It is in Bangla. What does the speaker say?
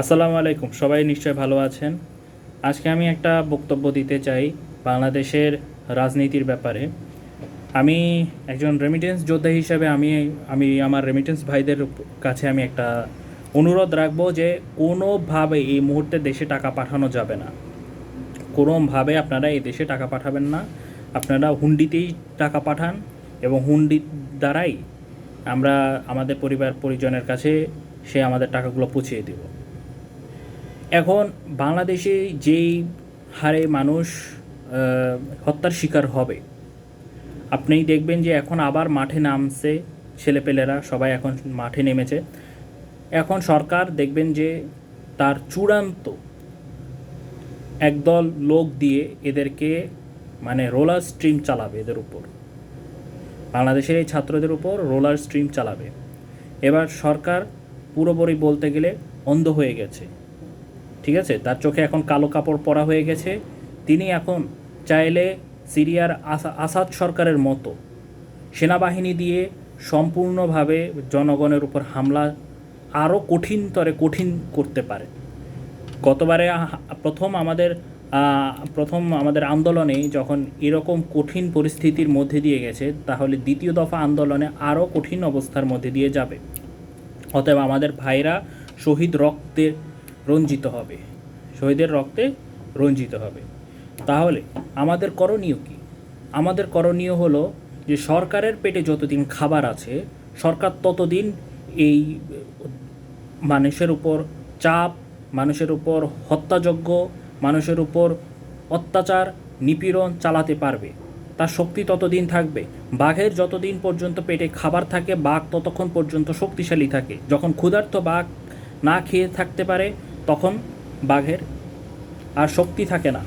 আসসালামু আলাইকুম, সবাই নিশ্চয় ভালো আছেন? আজকে আমি একটা বক্তব্য দিতে চাই বাংলাদেশের রাজনীতির ব্যাপারে। আমি একজন রেমিটেন্স যোদ্ধা হিসেবে আমি আমি আমার রেমিটেন্স ভাইদের কাছে আমি একটা অনুরোধ রাখব যে কোনোভাবে এই মুহূর্তে দেশে টাকা পাঠানো যাবে না। কোনোভাবে আপনারা এই দেশে টাকা পাঠাবেন না। আপনারা হুন্ডিতেই টাকা পাঠান এবং হুন্ডির দ্বারাই আমরা আমাদের পরিবার পরিজনের কাছে সে আমাদের টাকাগুলো পৌঁছিয়ে দেব। এখন বাংলাদেশে যেই হারে মানুষ হত্যার শিকার হবে আপনি দেখবেন যে এখন আবার মাঠে নামছে ছেলেপেলেরা, সবাই এখন মাঠে নেমেছে। এখন সরকার দেখবেন যে তার চূড়ান্ত একদল লোক দিয়ে এদেরকে মানে রোলার স্ট্রিম চালাবে এদের উপর। বাংলাদেশের এই ছাত্রদের উপর রোলার স্ট্রিম চালাবে। এবার সরকার পুরোপুরি বলতে গেলে অন্ধ হয়ে গেছে। ঠিক আছে? তার চোখে এখন কালো কাপড় পরা হয়ে গেছে। তিনি এখন চাইলে সিরিয়ার আসাদ সরকারের মতো সেনাবাহিনী দিয়ে সম্পূর্ণভাবে জনগণের উপর হামলা আরও কঠিনতরে কঠিন করতে পারে। গতবারে প্রথম আমাদের প্রথম আমাদের আন্দোলনে যখন এরকম কঠিন পরিস্থিতির মধ্যে দিয়ে গেছে, তাহলে দ্বিতীয় দফা আন্দোলনে আরও কঠিন অবস্থার মধ্যে দিয়ে যাবে। অতএব আমাদের ভাইরা শহীদ রক্তে রঞ্জিত হবে। শহীদের রক্তে রঞ্জিত হবে। তাহলে আমাদের করণীয় কি? আমাদের করণীয় হলো যে সরকারের পেটে যতদিন খাবার আছে, সরকার ততদিন এই মানুষের উপর চাপ, মানুষের উপর হত্যাযজ্ঞ, মানুষের উপর অত্যাচার, নিপীড়ন চালাতে পারবে। তার শক্তি ততদিন থাকবে। বাঘের যতদিন পর্যন্ত পেটে খাবার থাকে, বাঘ ততক্ষণ পর্যন্ত শক্তিশালী থাকে। যখন ক্ষুধার্ত বাঘ না খেয়ে থাকতে পারে তখন বাঘের আর শক্তি থাকে না।